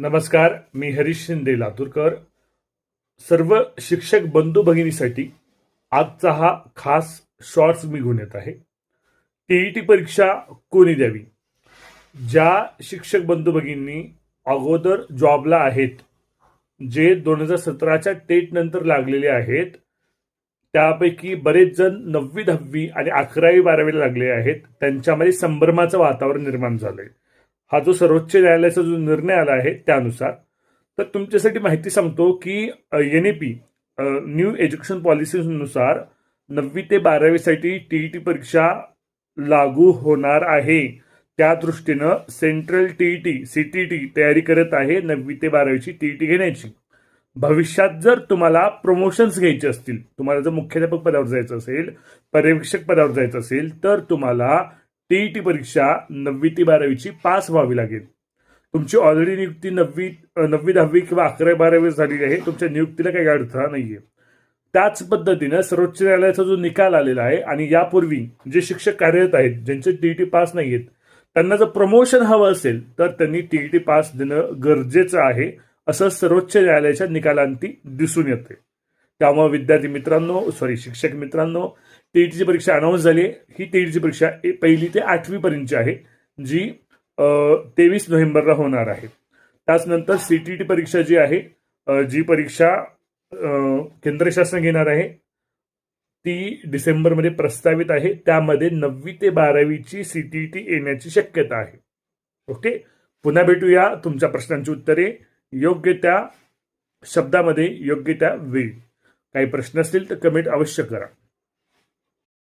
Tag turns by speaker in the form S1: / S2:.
S1: नमस्कार मी हरीश शिंदे लातूरकर. सर्व शिक्षक बंधू भगिनीसाठी आजचा हा खास शॉर्ट्स मी घेऊन येत आहे. टीईटी परीक्षा कोणी द्यावी? ज्या शिक्षक बंधू भगिनी अगोदर जॉबला आहेत जे दोन हजार सतराच्या टेट नंतर लागलेले आहेत त्यापैकी बरेच जण नववी दहावी आणि अकरावी बारावीला लागले आहेत. त्यांच्यामध्ये संभ्रमाचं वातावरण निर्माण झालंय. हा जो सर्वोच्च न्यायालयाचा जो निर्णय आला आहे त्यानुसार तर तुमच्यासाठी माहिती सांगतो की N A P new education पॉलिसीनुसार नववी ते बारावीसाठी टी ई टी परीक्षा लागू होणार आहे. त्या दृष्टीनं सेंट्रल टी ईटी सीटीटी तयारी करत आहे नववी ते बारावीची टी ई टी घेण्याची. भविष्यात जर तुम्हाला प्रमोशन्स घ्यायचे असतील तुम्हाला जर मुख्याध्यापक पदावर जायचं असेल पर्यवेक्षक पदावर जायचं असेल तर तुम्हाला टीईटी परीक्षा नववी ते बारावीची पास व्हावी लागेल. तुमची ऑलरेडी नियुक्ती नववी नववी दहावी किंवा अकरावी बारावी झालेली आहे. तुमच्या नियुक्तीला काही अडथळा नाहीये. त्याच पद्धतीनं सर्वोच्च न्यायालयाचा जो निकाल आलेला आहे आणि यापूर्वी जे शिक्षक कार्यरत आहेत ज्यांचे टीईटी पास नाही आहेत त्यांना जर प्रमोशन हवं असेल तर त्यांनी टीईटी पास देणं गरजेचं आहे असं सर्वोच्च न्यायालयाच्या निकालांती दिसून येते त्यामुळे विद्यार्थी मित्रांनो सॉरी शिक्षक मित्रांनो टीईटीची परीक्षा अनाऊन्स झाली आहे. ही टीईटीची परीक्षा ए- पहिली ते आठवीपर्यंतची आहे जी तेवीस नोव्हेंबरला होणार आहे. त्याचनंतर सी टी टी परीक्षा जी आहे जी परीक्षा केंद्र शासन घेणार आहे ती डिसेंबरमध्ये प्रस्तावित आहे. त्यामध्ये नववी ते बारावीची सी टी टी येण्याची शक्यता आहे. ओके? पुन्हा भेटूया तुमच्या प्रश्नांची उत्तरे. योग्य त्या शब्दामध्ये योग्य त्या वेळी. काही प्रश्न असतील तर कमेंट अवश्य करा.